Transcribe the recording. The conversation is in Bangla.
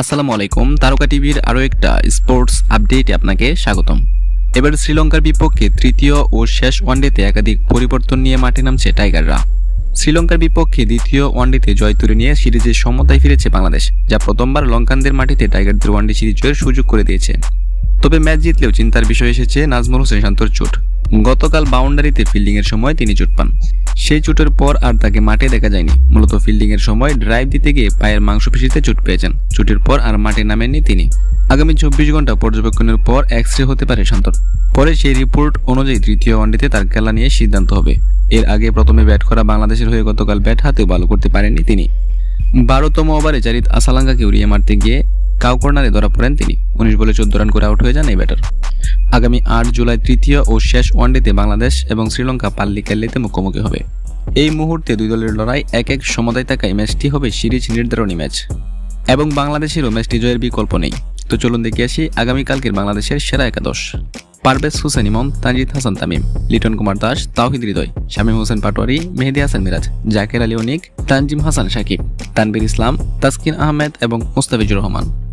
আসসালামু আলাইকুম, তারকা টিভির আরও একটা স্পোর্টস আপডেটে আপনাকে স্বাগতম। এবার শ্রীলঙ্কার বিপক্ষে তৃতীয় ও শেষ ওয়ানডেতে একাধিক পরিবর্তন নিয়ে মাঠে নামছে টাইগাররা। শ্রীলঙ্কার বিপক্ষে দ্বিতীয় ওয়ানডেতে জয় তুলে নিয়ে সিরিজের সমতায় ফিরেছে বাংলাদেশ, যা প্রথমবার লঙ্কানদের মাটিতে টাইগারদের ওয়ানডে সিরিজ জয়ের সুযোগ করে দিয়েছে। তবে ম্যাচ জিতলেও চিন্তার বিষয় এসেছে নাজমুল হোসেন শান্তর চোট। গতকাল বাউন্ডারিতে ফিল্ডিংয়ের সময় তিনি চোট পান। সেই চোটের পর আর তাকে মাঠে দেখা যায়নি। মূলত ফিল্ডিংয়ের সময় ড্রাইভ দিতে গিয়ে পায়ের মাংসপেশিতে চোট পেয়েছেন। চোটের পর আর মাঠে নামেননি তিনি। আগামী চব্বিশ ঘণ্টা পর্যবেক্ষণের পর এক্স রে হতে পারে শান্তর। পরে সেই রিপোর্ট অনুযায়ী তৃতীয় ওয়ানডেতে তার খেলা নিয়ে সিদ্ধান্ত হবে। এর আগে প্রথমে ব্যাট করা বাংলাদেশের হয়ে গতকাল ব্যাট হাতেও ভালো করতে পারেননি তিনি। বারোতম ওভারে জারিদ আসালাঙ্গাকে উড়িয়ে মারতে গিয়ে কাউ কর্নারে ধরা পড়েন তিনি। উনিশ বলে চোদ্দ রান করে আউট হয়ে যান এই ব্যাটার। আগামী আট জুলাই তৃতীয় ও শেষ ওয়ানডেতে বাংলাদেশ এবং শ্রীলঙ্কা পাল্লি কেল্লিতে মুখোমুখি হবে। এই মুহূর্তে দুই দলের লড়াই এক এক সমতায় থাকায় ম্যাচটি হবে সিরিজ নির্ধারণী ম্যাচ। এবং বাংলাদেশেরও ম্যাচটি জয়ের বিকল্প নেই। তো চলুন দেখে আসি আগামীকালকের বাংলাদেশের সেরা একাদশ। পারভেজ হুসেন ইমন, তানজিদ হাসান তামিম, লিটন কুমার দাস, তাওহিদ হৃদয়, শামীম হোসেন পাটোয়ারি, মেহেদি হাসান মিরাজ, জাকের আলী অনিক, তানজিম হাসান সাকিব তানবির ইসলাম, তাসকিন আহমেদ এবং মুস্তাফিজুর রহমান।